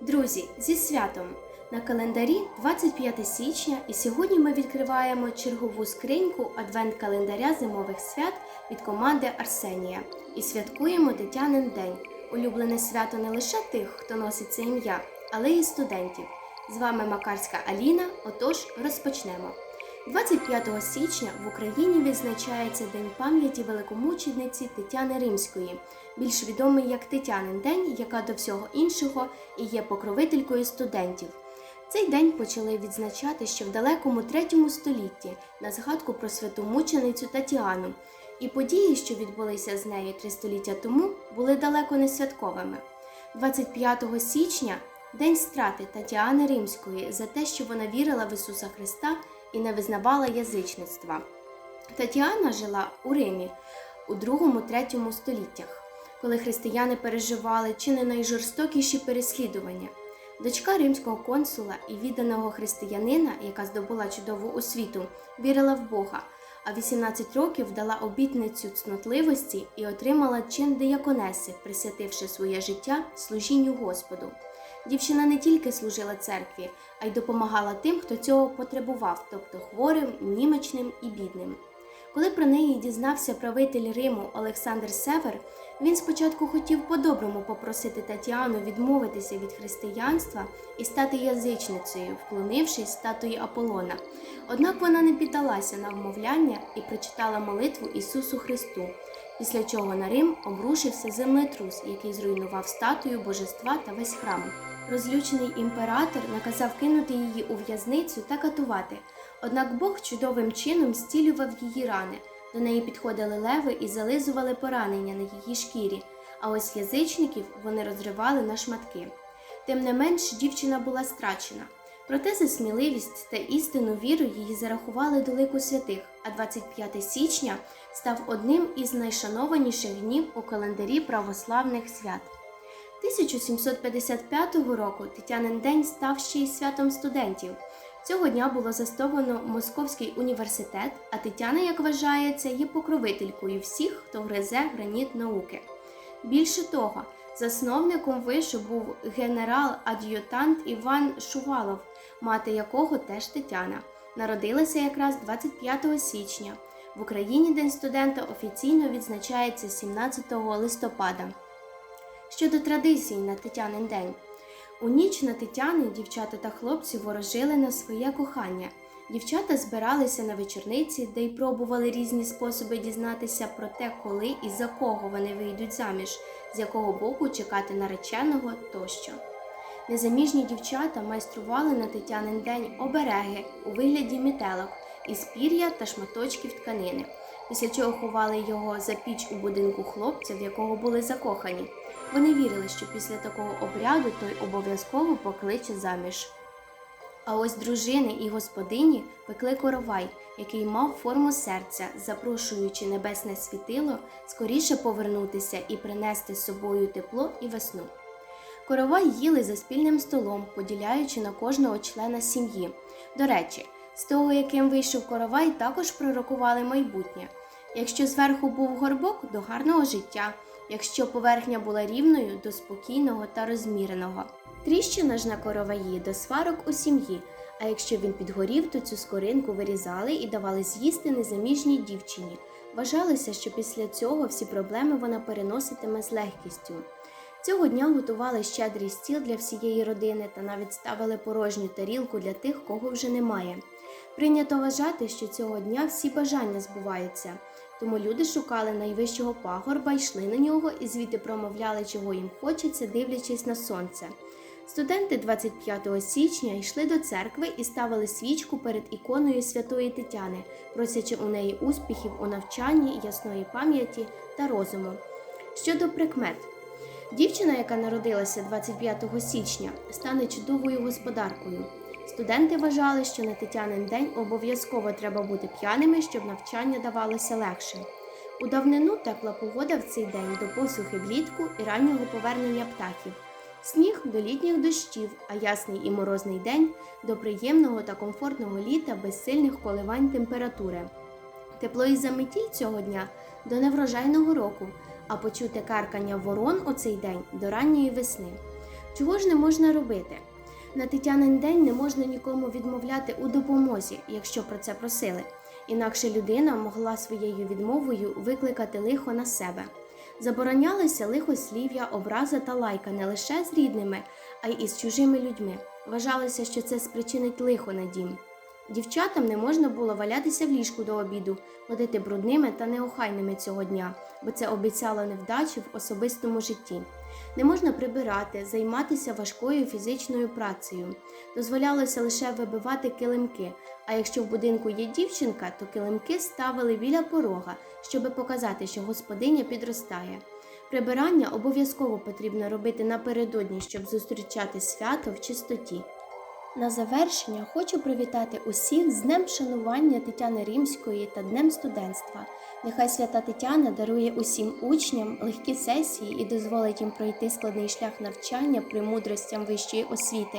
Друзі, зі святом! На календарі 25 січня, і сьогодні ми відкриваємо чергову скриньку адвент-календаря зимових свят від команди Арсенія і святкуємо Тетянин день, улюблене свято не лише тих, хто носить це ім'я, але й студентів. З вами Макарська Аліна. Отож, розпочнемо. 25 січня в Україні відзначається День пам'яті великомучениці Тетяни Римської, більш відомий як Тетянин день, яка до всього іншого і є покровителькою студентів. Цей день почали відзначати ще в далекому третьому столітті на згадку про святу мученицю Тетяну. І події, що відбулися з нею три століття тому, були далеко не святковими. 25 січня день страти Тетяни Римської за те, що вона вірила в Ісуса Христа і не визнавала язичництва. Тетяна жила у Римі у 2-3 століттях, коли християни переживали чи не найжорстокіші переслідування. Дочка римського консула і відданого християнина, яка здобула чудову освіту, вірила в Бога, а 18 років дала обітницю цнотливості і отримала чин дияконеси, присвятивши своє життя служінню Господу. Дівчина не тільки служила церкві, а й допомагала тим, хто цього потребував, тобто хворим, німечним і бідним. Коли про неї дізнався правитель Риму Олександр Север, він спочатку хотів по-доброму попросити Тетяну відмовитися від християнства і стати язичницею, вклонившись статуї Аполлона. Однак вона не піддалася на вмовляння і прочитала молитву Ісусу Христу, після чого на Рим обрушився землетрус, який зруйнував статую божества та весь храм. Розлючений імператор наказав кинути її у в'язницю та катувати. Однак Бог чудовим чином зцілював її рани. До неї підходили леви і зализували поранення на її шкірі, а ось язичників вони розривали на шматки. Тим не менш, дівчина була страчена. Проте за сміливість та істинну віру її зарахували до лику святих, а 25 січня став одним із найшанованіших днів у календарі православних свят. 1755 року Тетянин день став ще й святом студентів. Цього дня було засновано Московський університет, а Тетяна, як вважається, є покровителькою всіх, хто гризе граніт науки. Більше того, засновником вишу був генерал-ад'ютант Іван Шувалов, мати якого теж Тетяна. Народилася якраз 25 січня. В Україні День студента офіційно відзначається 17 листопада. Щодо традицій на Тетянин день. У ніч на Тетяни дівчата та хлопці ворожили на своє кохання. Дівчата збиралися на вечорниці, де й пробували різні способи дізнатися про те, коли і за кого вони вийдуть заміж, з якого боку чекати нареченого тощо. Незаміжні дівчата майстрували на Тетянин день обереги у вигляді мітелок із пір'я та шматочків тканини, після чого ховали його за піч у будинку хлопця, в якого були закохані. Вони вірили, що після такого обряду той обов'язково покличе заміж. А ось дружини і господині пекли коровай, який мав форму серця, запрошуючи небесне світило скоріше повернутися і принести з собою тепло і весну. Коровай їли за спільним столом, поділяючи на кожного члена сім'ї. До речі, з того, яким вийшов коровай, також пророкували майбутнє. Якщо зверху був горбок до гарного життя, якщо поверхня була рівною до спокійного та розміреного. Тріщина ж на короваї до сварок у сім'ї. А якщо він підгорів, то цю скоринку вирізали і давали з'їсти незаміжній дівчині. Вважалося, що після цього всі проблеми вона переноситиме з легкістю. Цього дня готували щедрий стіл для всієї родини та навіть ставили порожню тарілку для тих, кого вже немає. Прийнято вважати, що цього дня всі бажання збуваються, тому люди шукали найвищого пагорба, йшли на нього і звідти промовляли, чого їм хочеться, дивлячись на сонце. Студенти 25 січня йшли до церкви і ставили свічку перед іконою святої Тетяни, просячи у неї успіхів у навчанні, ясної пам'яті та розуму. Щодо прикмет, дівчина, яка народилася 25 січня, стане чудовою господаркою. Студенти вважали, що на Тетянин день обов'язково треба бути п'яними, щоб навчання давалося легше. У давнину тепла погода в цей день до посухи влітку і раннього повернення птахів. Сніг до літніх дощів, а ясний і морозний день до приємного та комфортного літа без сильних коливань температури. Тепло і заметіль цього дня до неврожайного року, а почути каркання ворон у цей день до ранньої весни. Чого ж не можна робити? На Тетянин день не можна нікому відмовляти у допомозі, якщо про це просили. Інакше людина могла своєю відмовою викликати лихо на себе. Заборонялися лихослів'я, образа та лайка не лише з рідними, а й із чужими людьми. Вважалося, що це спричинить лихо на дім. Дівчатам не можна було валятися в ліжку до обіду, ходити брудними та неохайними цього дня, бо це обіцяло невдачу в особистому житті. Не можна прибирати, займатися важкою фізичною працею. Дозволялося лише вибивати килимки. А якщо в будинку є дівчинка, то килимки ставили біля порога, щоб показати, що господиня підростає. Прибирання обов'язково потрібно робити напередодні, щоб зустрічати свято в чистоті. На завершення хочу привітати усіх з Днем шанування Тетяни Римської та Днем студентства. Нехай свята Тетяна дарує усім учням легкі сесії і дозволить їм пройти складний шлях навчання премудростям вищої освіти.